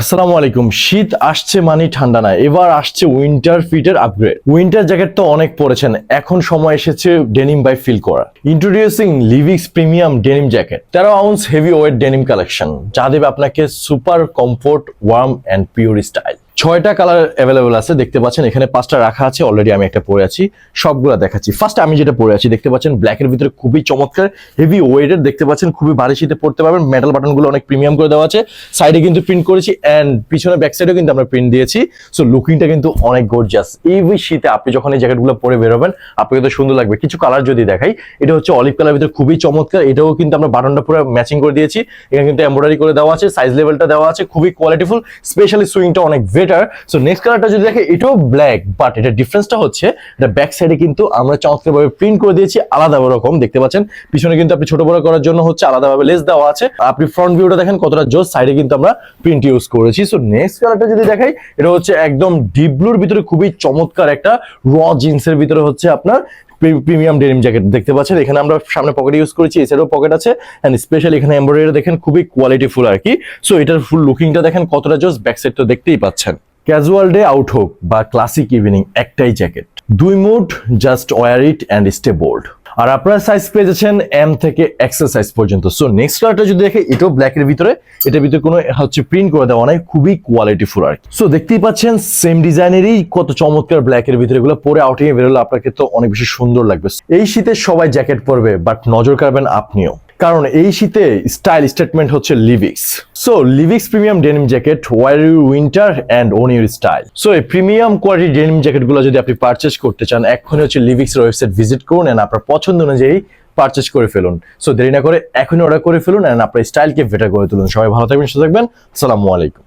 আসসালামু আলাইকুম। শীত আসছে মানে ঠান্ডা না, এবার আসছে উইন্টার ফিটের আপগ্রেড উইন্টার জ্যাকেট তো অনেক পরেছেন, এখন সময় এসেছে ডেনিম বাই ফিল করা introducing Livix premium denim jacket তেরো ounce heavy weight denim collection যা দেবে আপনাকে super comfort warm and pure style ছয়টা কালার অ্যাভেলেবেল আছে, দেখতে পাচ্ছেন, এখানে পাঁচটা রাখা আছে অলরেডি আমি একটা পরে আছি, সবগুলা দেখাচ্ছি। ফার্স্ট আমি যেটা পরে আছি, দেখতে পাচ্ছেন ব্ল্যাকের ভিতরে খুবই চমৎকার হেভি ওয়েটের দেখতে পাচ্ছেন, খুবই ভারী শীতে পড়তে পারবেন মেটাল বাটনগুলো অনেক প্রিমিয়াম করে দেওয়া আছে। সাইডে কিন্তু প্রিন্ট করেছি অ্যান্ড পিছনে ব্যাক সাইডেও কিন্তু আমরা প্রিন্ট দিয়েছি। সো লুকিংটা কিন্তু অনেক গর্জিয়াস এই শীতে আপনি যখন এই জ্যাকেটগুলো পরে বেরোবেন আপনাকে তো সুন্দর লাগবে। কিছু কালার যদি দেখাই, এটা হচ্ছে অলিভ কালার ভিতরে খুবই চমৎকার, এটাও কিন্তু আমরা বাটনটা পুরো ম্যাচিং করে দিয়েছি। এখানে কিন্তু এমব্রয়ডারি করে দেওয়া আছে সাইজ লেভেলটা দেওয়া আছে, খুবই কোয়ালিটিফুল স্পেশালি সুইংটা অনেক বেটার সো নেক্সট কালারটা যদি দেখে, এটাও ব্ল্যাক বাট এটা ডিফারেন্সটা হচ্ছে, এটা ব্যাক সাইডে কিন্তু আমরা চমৎকারভাবে প্রিন্ট করে দিয়েছি, আলাদা রকম দেখতে পাচ্ছেন? পিছনে কিন্তু আপনি ছোট বড় করার জন্য হচ্ছে আলাদাভাবে লেস দেওয়া আছে। আপনি ফ্রন্ট ভিউটা দেখেন, কতটা জোস সাইডে কিন্তু আমরা প্রিন্ট ইউজ করেছি। সো নেক্সট কালারটা যদি দেখাই, এটা হচ্ছে একদম ডিপ ব্লুর ভিতরে খুবই চমৎকার একটা র জিন্সের ভিতরে হচ্ছে আপনার প্রিমিয়াম ডেনিম জ্যাকেট দেখতে পাচ্ছেন। এখানে আমরা সামনে পকেট ইউজ করেছি, এছাড়াও পকেট আছে। অ্যান্ড স্পেশালি এখানে এমব্রয়ডারি দেখেন, খুবই কোয়ালিটিফুল আর কি। সো এটার ফুল লুকিংটা দেখেন, কতটা জোস ব্যাক সাইড তো দেখতেই পাচ্ছেন। ক্যাজুয়াল ডে আউট হোক বা ক্লাসিক ইভিনিং একটাই জ্যাকেট। দুই mood just wear it and stay bold আর আপনার সাইজ পেয়ে যাচ্ছেন এম থেকে এক্সেল সাইজ পর্যন্ত। সো নেক্সট কালারটা যদি দেখে, এটাও ব্ল্যাকের ভিতরে। এটার ভিতরে কোনো, হচ্ছে প্রিন্ট করে দেওয়া নাই, খুবই কোয়ালিটি ফুল আর সো দেখতেই পাচ্ছেন সেম ডিজাইনেরই কত চমৎকার ব্ল্যাকের ভিতরে। এগুলো পরে আউটিং এ বেরোলে আপনাকে তো অনেক বেশি সুন্দর লাগবে। এই শীতে সবাই জ্যাকেট পরবে বাট নজর কাড়বেন আপনিও। কারণ এই শীতে স্টাইল স্টেটমেন্ট হচ্ছে Livix so Livix premium denim jacket wear you winter and own your style so এই প্রিমিয়াম কোয়ালিটি ডেনিম জ্যাকেটগুলো যদি আপনি পারচেস করতে চান এখনই হচ্ছে লিভিক্স ওয়েবসাইট ভিজিট করুন অ্যান্ড আপনার পছন্দ অনুযায়ী পারচেস করে ফেলুন। সো দেরি না করে এখনই অর্ডার করে ফেলুন অ্যান্ড আপনার স্টাইলকে বেটার করে তুলুন। সবাই ভালো থাকবেন, সুস্থ থাকবেন। আসসালামু আলাইকুম।